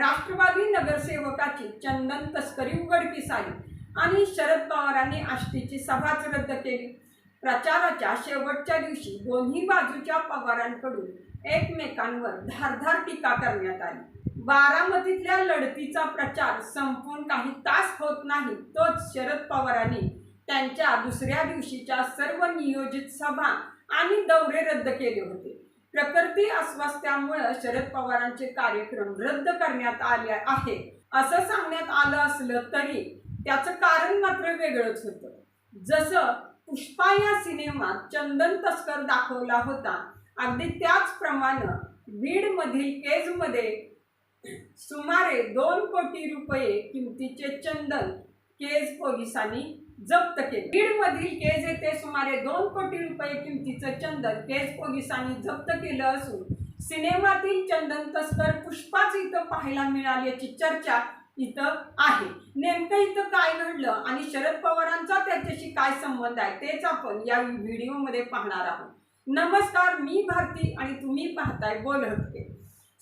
राष्ट्रवादी नगरसेवकाची चंदन तस्करी उघडकीस आली आणि शरद पवारांनी आष्टीची सभाच रद्द केली. प्रचाराच्या शेवटच्या दिवशी दोन्ही बाजूच्या पवारांकडून एकमेकांवर धारधार टीका करण्यात आली. बारामतीतल्या लढतीचा प्रचार संपून काही तास होत नाही तोच शरद पवारांनी त्यांच्या दुसऱ्या दिवशीच्या सर्व नियोजित सभा आणि दौरे रद्द केले होते. प्रकृती अस्वास्थ्यामुळे शरद पवारांचे कार्यक्रम रद्द करण्यात आले आहे. असं सांगण्यात आलं असलं तरी त्याचं कारण मात्र वेगळंच होतं. जसं पुष्पा या सिनेमात चंदन तस्कर दाखवला होता अगदी त्याचप्रमाणे बीडमधील केजमध्ये सुमारे दोन कोटी रुपये किमतीचे चंदन केज पोलिसांनी जप्त केले. बीडमधील केज येथे सुमारे दोन कोटी रुपये किमतीचं चंदन केज पोलिसांनी जप्त केलं असून सिनेमातील चंदन तस्कर पुष्पाच इथं पाहायला मिळाल्याची चर्चा इथं आहे. नेमकं इथं काय घडलं आणि शरद पवारांचा त्याच्याशी काय संबंध आहे तेच आपण या व्हिडिओमध्ये पाहणार आहोत. नमस्कार मी भारती आणि तुम्ही पाहताय बोल हटके.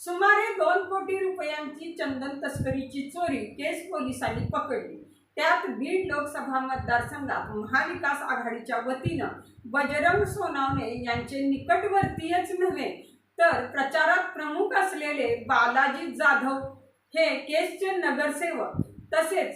सुमारे दोन कोटी रुपयांची चंदन तस्करीची चोरी केस पोलिसांनी पकडली. त्यात बीड लोकसभा मतदारसंघात महाविकास आघाडीच्या वतीनं बजरंग सोनावणे यांचे निकटवर्तीयच नव्हे तर प्रचारात प्रमुख असलेले बालाजी जाधव हे केसचे नगरसेवक तसेच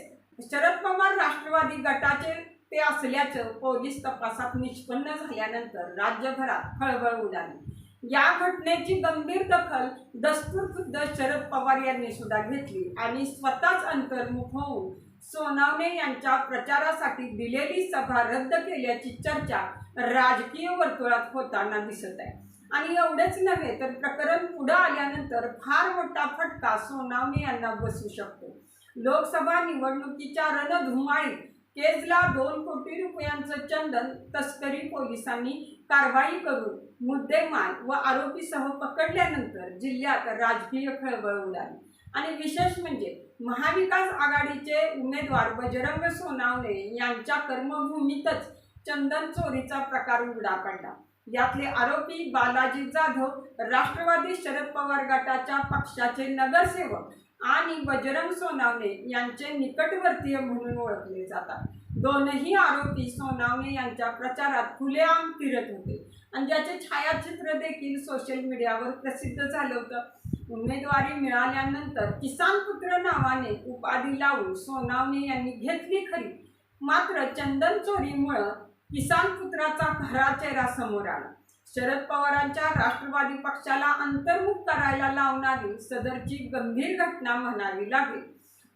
शरद पवार राष्ट्रवादी गटाचे ते असल्याचं पोलीस तपासात निष्पन्न झाल्यानंतर राज्यभरात खळबळ उडाली. या घटनेची गंभीर दखल दस्तूरखुद्द शरद पवार यांनी सुद्धा घेतली आणि स्वतःच अंतर्मुख होऊन सोनावणे यांच्या प्रचारासाठी दिलेली सभा रद्द केल्याची चर्चा राजकीय वर्तुळात होताना दिसत आहे. आणि एवढेच नव्हे तर प्रकरण पुढं आल्यानंतर फार मोठा फटका सोनावणे यांना बसू शकतो. लोकसभा निवडणुकीच्या रणधुमाळीत केजला दोन कोटी रुपयांचं चंदन तस्करी पोलिसांनी कारवाई करून मुद्देमाल व आरोपीसह पकडल्यानंतर जिल्ह्यात राजकीय खळबळ उडाली. आणि विशेष म्हणजे महाविकास आघाडीचे उमेदवार बजरंग सोनावणे यांच्या कर्मभूमीतच चंदन चोरीचा प्रकार उघडा पडला. यातले आरोपी बालाजी जाधव राष्ट्रवादी शरद पवार गटाच्या पक्षाचे नगरसेवक आणि बजरंग सोनावणे यांचे निकटवर्तीय म्हणून ओळखले जातात. दोनही आरोपी सोनावणे यांच्या प्रचारात खुलेआम फिरत होते. आणि ज्याचे छायाचित्र देखील सोशल मीडियावर प्रसिद्ध झालं होतं. उमेदवारी मिळाल्यानंतर किसान पुत्र नावाने उपाधी लावून सोनावणे यांनी घेतली खरी. मात्र चंदन चोरीमुळं किसान पुत्राचा खरा चेहरा समोर आला. शरद पवारांच्या राष्ट्रवादी पक्षाला अंतर्मुख करायला लावणारी सदरची गंभीर घटना म्हणावी लागेल.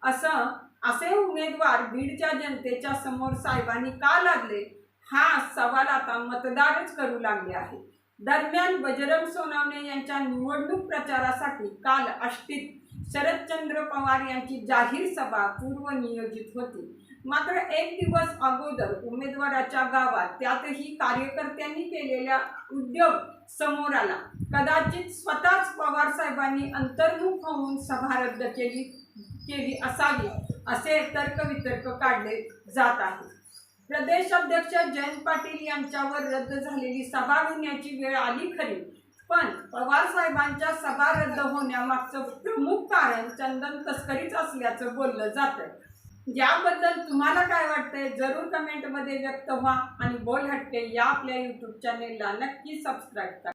असं असे उमेदवार बीडच्या जनतेच्या समोर साहेबांनी का लागले? हा सवाल आता मतदारच करू लागले आहे दरम्यान बजरंग सोनावणे यांच्या निवडणूक प्रचारासाठी काल आष्टीत शरदचंद्र पवार यांची जाहीर सभा पूर्वनियोजित होती. मात्र एक दिवस अगोदर उमेदवाराच्या गावात त्यातही कार्यकर्त्यांनी केलेल्या उद्योग समोर आला. कदाचित स्वतःच पवार साहेबांनी अंतर्मुख होऊन सभा रद्द केली केली असावी असे तर्कवितर्क काढले जात आहे. प्रदेश अध्यक्ष जयंत पाटील यांच्यावर रद्द झालेली सभा घेण्याची वेळ आली खरी. पण पवार साहेबांच्या सभा रद्द होण्यामागचं प्रमुख कारण चंदन तस्करीच असल्याचं बोललं जातं याबद्दल तुम्हाला काय वाटतंय? जरूर कमेंटमध्ये व्यक्त व्हा आणि बोल हटके या आपल्या यूट्यूब चॅनेलला नक्की सबस्क्राईब करा.